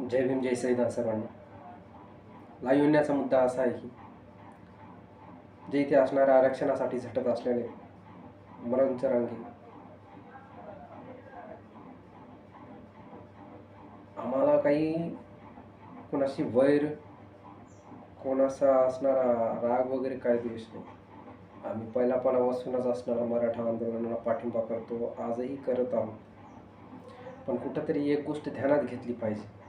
जय भीम जय संविधान सर्वांना. लाईव्ह येण्याचा मुद्दा असा आहे की जे इथे असणाऱ्या आरक्षणासाठी झटत असलेले मनोज रांगे आम्हाला काही कोणाशी वैर कोणाचा असणारा राग वगैरे काय द्वेष नाही. आम्ही पहिल्यापणापासूनच असणारा मराठा आंदोलनाला पाठिंबा करतो आजही करत आहोत. पण कुठंतरी एक गोष्ट ध्यानात घेतली पाहिजे.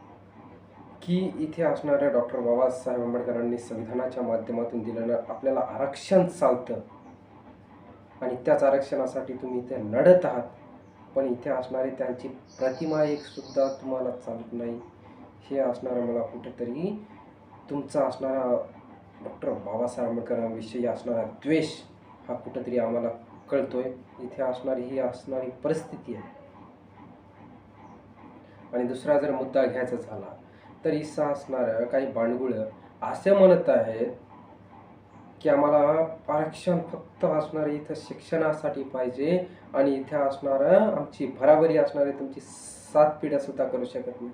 की इथे असणाऱ्या डॉक्टर बाबासाहेब आंबेडकरांनी संविधानाच्या माध्यमातून दिलेलं आपल्याला आरक्षण चालतं. आणि त्याच आरक्षणासाठी तुम्ही इथे लढत आहात. पण इथे असणारी त्यांची प्रतिमा एकसुद्धा तुम्हाला चालत नाही. हे असणारं मला कुठेतरी तुमचा असणारा डॉक्टर बाबासाहेब आंबेडकरांविषयी असणारा द्वेष हा कुठेतरी आम्हाला कळतो आहे इथे असणारी ही असणारी परिस्थिती आहे. आणि दुसरा जर मुद्दा घ्यायचा झाला तर हिस्सा असणाऱ्या काही बांडगुळं असे म्हणत आहेत की आम्हाला आरक्षण फक्त असणारे इथं शिक्षणासाठी पाहिजे आणि इथे असणारं आमची भराभरी असणारी तुमची सात पिढ्या सुद्धा करू शकत नाही.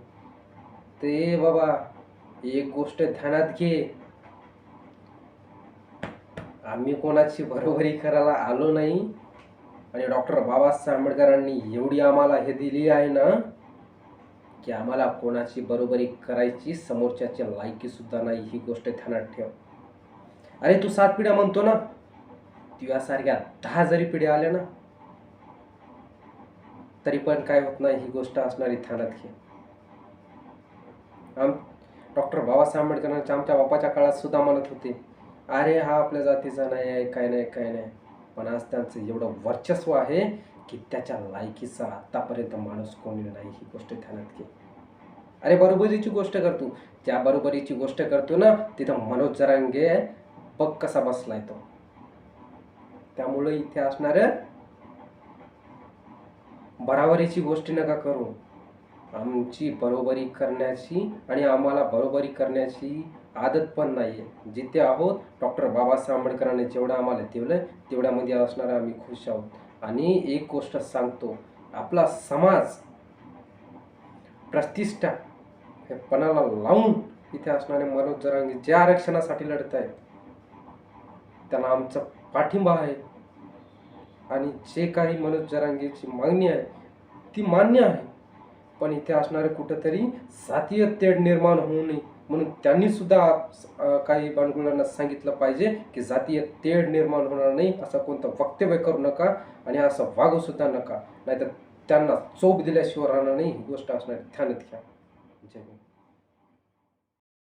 ते बाबा एक गोष्ट ध्यानात घे. आम्ही कोणाची बरोबरी करायला आलो नाही. आणि डॉक्टर बाबासाहेब आंबेडकरांनी एवढी आम्हाला हे दिली आहे ना की आम्हाला कोणाची बरोबरी करायची समोरच्याची लायकीसुद्धा नाही ही गोष्ट ध्यानात ठेव. अरे तू सात पिढ्या म्हणतो ना तुझ्यासारख्या दहा जरी पिढ्या आल्या ना तरी पण काय होत नाही ही गोष्ट असणारी ध्यानात घे. आम डॉक्टर बाबासाहेब आंबेडकरांच्या आमच्या बापाच्या काळात सुद्धा म्हणत होते अरे हा आपल्या जातीचा नाही आहे काय नाही काय नाही. पण आज त्यांचं एवढं वर्चस्व आहे की त्याच्या लायकीचा आत्तापर्यंत माणूस कोणी नाही ही गोष्ट ध्यानात घे. अरे बरोबरीची गोष्ट करतो त्या बरोबरीची गोष्ट करतो ना तिथं मनोज जरांगे बघ कसा बसलाय तो. त्यामुळे इथे असणार बराबरीची गोष्ट नका करू. आमची बरोबरी करण्याची आणि आम्हाला बरोबरी करण्याची आदत पण नाही आहे जिथे आहोत डॉक्टर बाबासाहेब आंबेडकरांनी जेवढं आम्हाला देवलं तेवढ्यामध्ये असणार आम्ही खुश आहोत. आणि एक गोष्ट सांगतो आपला समाज प्रतिष्ठा हे पणाला लावून इथे असणारे मनोज जरांगे ज्या आरक्षणासाठी लढत आहेत त्यांना आमचा पाठिंबा आहे. आणि जे काही मनोज जरांगेची मागणी आहे ती मान्य आहे. पण इथे असणारे कुठंतरी जातीय तेढ निर्माण होऊ नये. म्हणून त्यांनीसुद्धा काही बांडगुळांना सांगितलं पाहिजे की जातीय तेढ निर्माण होणार नाही असं कोणतं वक्तव्य करू नका आणि असं वागूसुद्धा नका. नाहीतर त्यांना चोप दिल्याशिवाय राहणार नाही ही गोष्ट असणार ध्यानात घ्या. जय हिंद.